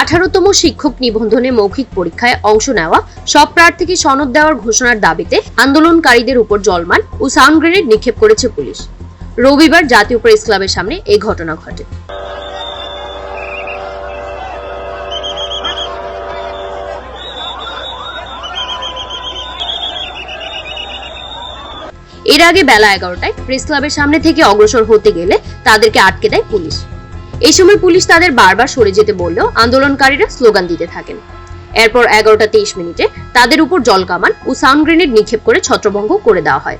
আঠারোতম শিক্ষক নিবন্ধনে মৌখিক পরীক্ষায় অংশ নেওয়া সব প্রার্থীকে সনদ দেওয়ার ঘোষণার দাবিতে আন্দোলনকারীদের উপর জলমান ও সাউন্ড গ্রেনেড নিক্ষেপ করেছে পুলিশ। রবিবার জাতীয় প্রেস ক্লাবের সামনে এই ঘটনা ঘটে। এর আগে বেলা এগারোটায় প্রেস ক্লাবের সামনে থেকে অগ্রসর হতে গেলে তাদেরকে আটকে দেয় পুলিশ। এই সময় পুলিশ তাদের বারবার সরে যেতে বললেও আন্দোলনকারীরা স্লোগান দিতে থাকেন। এরপর এগারোটা তেইশ মিনিটে তাদের উপর জল কামান ও সাউন্ড গ্রেনেড নিক্ষেপ করে ছত্রভঙ্গ করে দেওয়া হয়।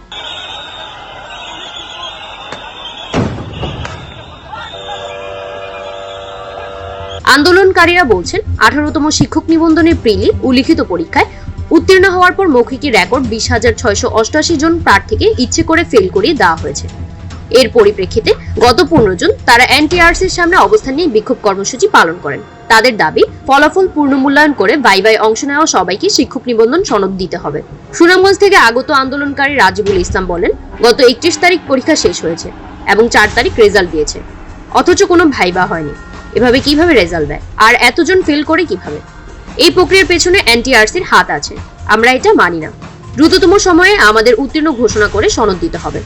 আন্দোলনকারীরা বলছেন, আঠারোতম শিক্ষক নিবন্ধনের প্রিলি ও লিখিত পরীক্ষায় উত্তীর্ণ হওয়ার পর মৌখিকি রেকর্ড বিশ হাজার ছয়শো অষ্টআশি জন প্রার্থীকে ইচ্ছে করে ফেল করিয়ে দেওয়া হয়েছে। এর পরিপ্রেক্ষিতে গত পনেরো জুন তারা এনটিআরসির সামনে অবস্থান নিয়ে বিক্ষোভ কর্মসূচি পালন করেন। তাদের দাবি, ফলাফল পূর্ণ মূল্যায়ন করে বাইবাই অংশ নেওয়া সবাইকে শিক্ষক নিবন্ধন সনদ দিতে হবে। সুনামগঞ্জ থেকে আগত আন্দোলনকারী রাজিবুল ইসলাম বলেন, গত একত্রিশ তারিখ পরীক্ষা শেষ হয়েছে এবং চার তারিখ রেজাল্ট দিয়েছে। অথচ কোনো ভাইবা হয়নি। এভাবে কীভাবে রেজাল্ট দেয়? আর এতজন ফেল করে কীভাবে? এই প্রক্রিয়ার পেছনে এনটিআরসির হাত আছে। আমরা এটা মানি না। দ্রুততম সময়ে আমাদের উত্তীর্ণ ঘোষণা করে সনদ দিতে হবে।